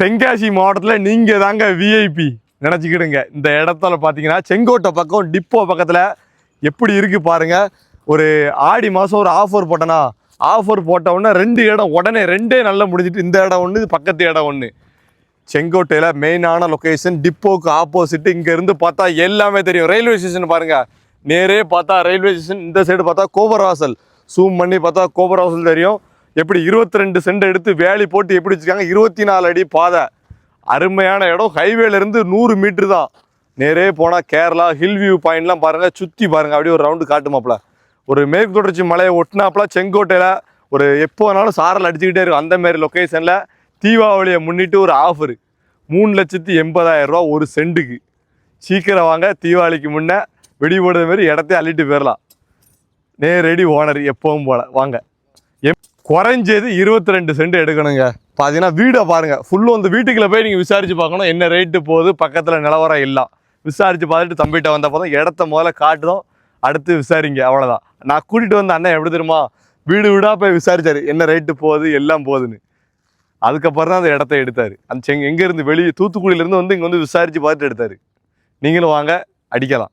தென்காசி மாவட்டத்தில் நீங்கள் தாங்க விஐபி நினச்சிக்கிடுங்க. இந்த இடத்துல பார்த்தீங்கன்னா செங்கோட்டை பக்கம் டிப்போ பக்கத்தில் எப்படி இருக்குது பாருங்கள் ஒரு ஆடி மாதம் ஒரு ஆஃபர் போட்டேனா ஆஃபர் போட்ட உடனே ரெண்டு இடம் உடனே ரெண்டே நல்லா முடிஞ்சிட்டு இந்த இடம் ஒன்று பக்கத்து இடம் ஒன்று செங்கோட்டையில் மெயினான லொக்கேஷன் டிப்போக்கு ஆப்போசிட் இங்கேருந்து பார்த்தா எல்லாமே தெரியும். ரயில்வே ஸ்டேஷன் பாருங்கள் நேரே பார்த்தா ரயில்வே ஸ்டேஷன் இந்த சைடு பார்த்தா கோபர்வாசல் ஜூம் பண்ணி பார்த்தா கோபர்வாசல் தெரியும். எப்படி இருபத்தி ரெண்டு சென்ட் எடுத்து வேலி போட்டு எப்படி வச்சுருக்காங்க? இருபத்தி நாலு அடி பாதை. அருமையான இடம். ஹைவேலேருந்து நூறு மீட்ரு தான். நேரே போனால் கேரளா ஹில் வியூ பாயிண்ட்லாம் பாருங்கள் சுற்றி பாருங்கள் அப்படியே ஒரு ரவுண்டு காட்டுமாப்பில் ஒரு மேற்கு தொடர்ச்சி மலையை ஒட்டினாப்புல செங்கோட்டையில் ஒரு எப்போ வேணாலும் சாரல் அடிச்சுக்கிட்டே இருக்கும். அந்தமாரி லொக்கேஷனில் தீபாவளியை முன்னிட்டு ஒரு ஆஃபரு மூணு லட்சத்தி எண்பதாயிரம் ரூபா ஒரு சென்ட்டுக்கு சீக்கிரம் வாங்க. தீபாவளிக்கு முன்னே வெடி போடுற மாதிரி இடத்தையும் அள்ளிட்டு போயிடலாம் நேரடி ஓனர் எப்பவும் போல. வாங்க. எப் குறைஞ்சது இருபத்தி ரெண்டு சென்ட் எடுக்கணுங்க. பார்த்தீங்கன்னா வீடை பாருங்கள் ஃபுல்லும் அந்த வீட்டுக்குள்ளே போய் நீங்கள் விசாரித்து பார்க்கணும். என்ன ரேட்டு போகுது? பக்கத்தில் நிலவரம் எல்லாம் விசாரித்து பார்த்துட்டு தம்பிகிட்ட வந்தப்போ தான் இடத்த முதல்ல காட்டுதோம் அடுத்து விசாரிங்க. அவ்வளோதான் நான் கூட்டிகிட்டு வந்த அண்ணன் எப்படி தெரியுமா? வீடு வீடாக போய் விசாரித்தார் என்ன ரேட்டு போகுது? எல்லாம் போகுதுன்னு. அதுக்கப்புறம் தான் அந்த இடத்த எடுத்தார். அந்த செங் எங்கேருந்து வெளியே தூத்துக்குடியிலேருந்து வந்து இங்கே வந்து விசாரித்து பார்த்துட்டு எடுத்தார். நீங்களும் வாங்க அடிக்கலாம்.